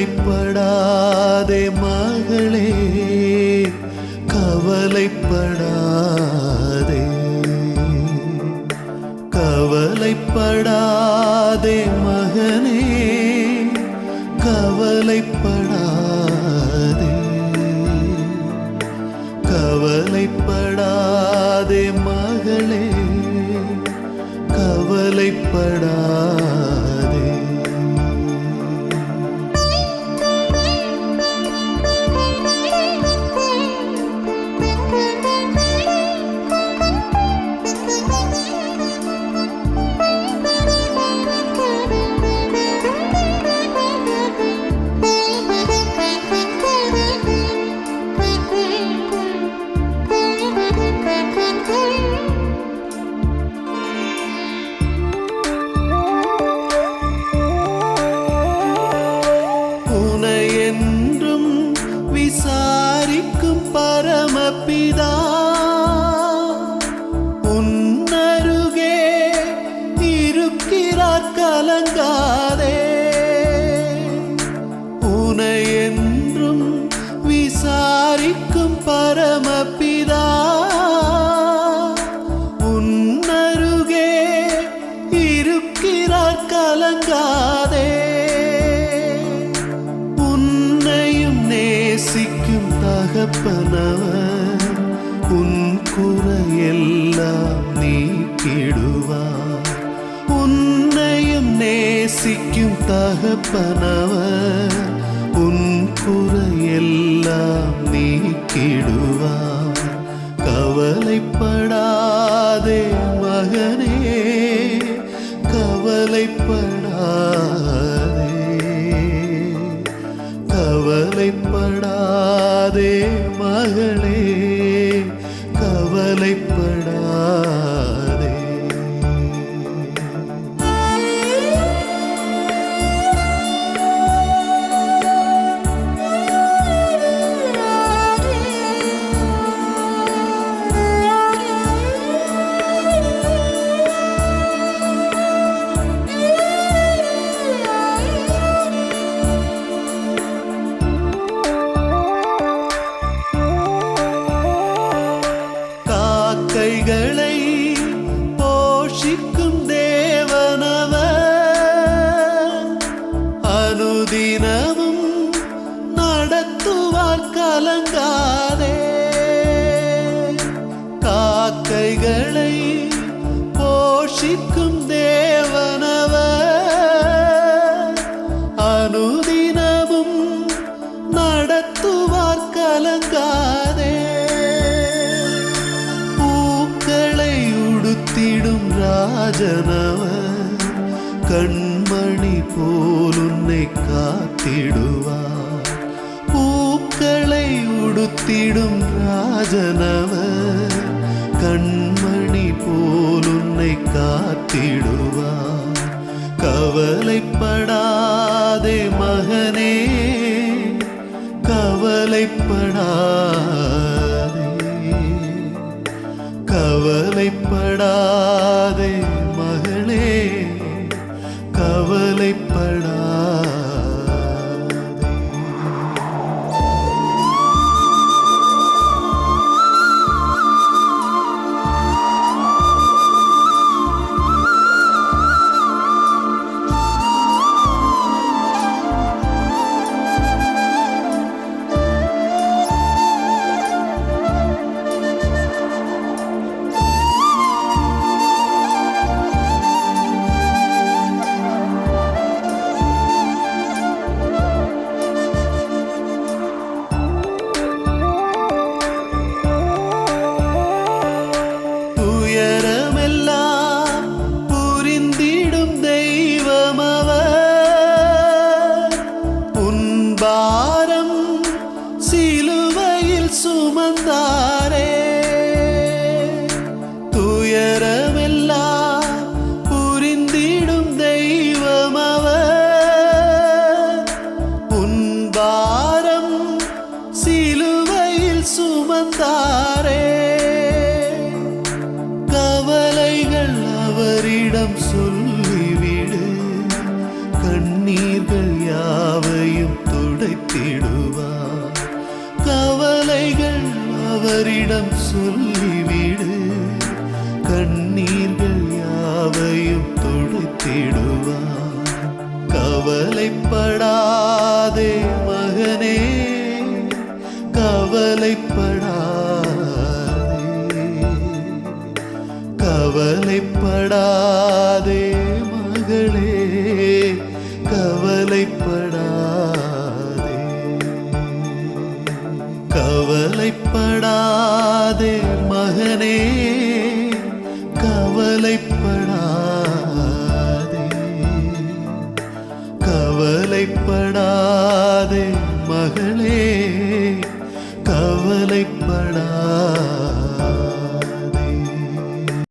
கவலைப்படாதே மகளே கவலைப்படாதே. கவலைப்படாதே மகனே கவலைப்படாதே. கவலைப்படாதே மகளே கவலைப்படாதே விசாரிக்கும் பரமபிதா. உன்னருகே இருக்கிறார் கலங்காதே. உனை என்றும் விசாரிக்கும் பரமபிதா. நேசிக்கும் தகப்பனவர் உன் குறையெல்லாம் நீக்கிடுவார். உன்னையும் நேசிக்கும் தகப்பனவர் உன் குறையெல்லாம் நீக்கிடுவார். கவலைப்படாதே அனுதினமும் நடத்துவார் கலங்காதே. காக்கைகளை போஷிக்கும் தேவனவ அனுதினமும் நடத்துவார் கலங்காதே. பூக்களை உடுத்திடும் ராஜனவ கண் போல் உன்னை காத்திடுவார். பூக்களை உடுத்திடும் ராஜனவர். கண்மணி போல் உன்னை காத்திடுவார். கவலைப்படாதே மகனே கவலைப்படா துயரமெல்லாம் புரிந்திடும் தெய்வம் அவர். உன் பாரம் சிலுவையில் சுமந்தாரே. கவலைகள் அவரிடம் சொல்லிவிடு. கண்ணீர்கள் யாவையும் துடைத்திடுவார். கவலைகள் அவரிடம் சொல்லிவிடு. கண்ணீர்கள் யாவையும் துடைத்திடுவார். கவலைப்படாதே மகனே கவலைப்படாதே. கவலைப்படாதே மகளே கவலைப்படாதே. கவலைப்படாதே மகனே.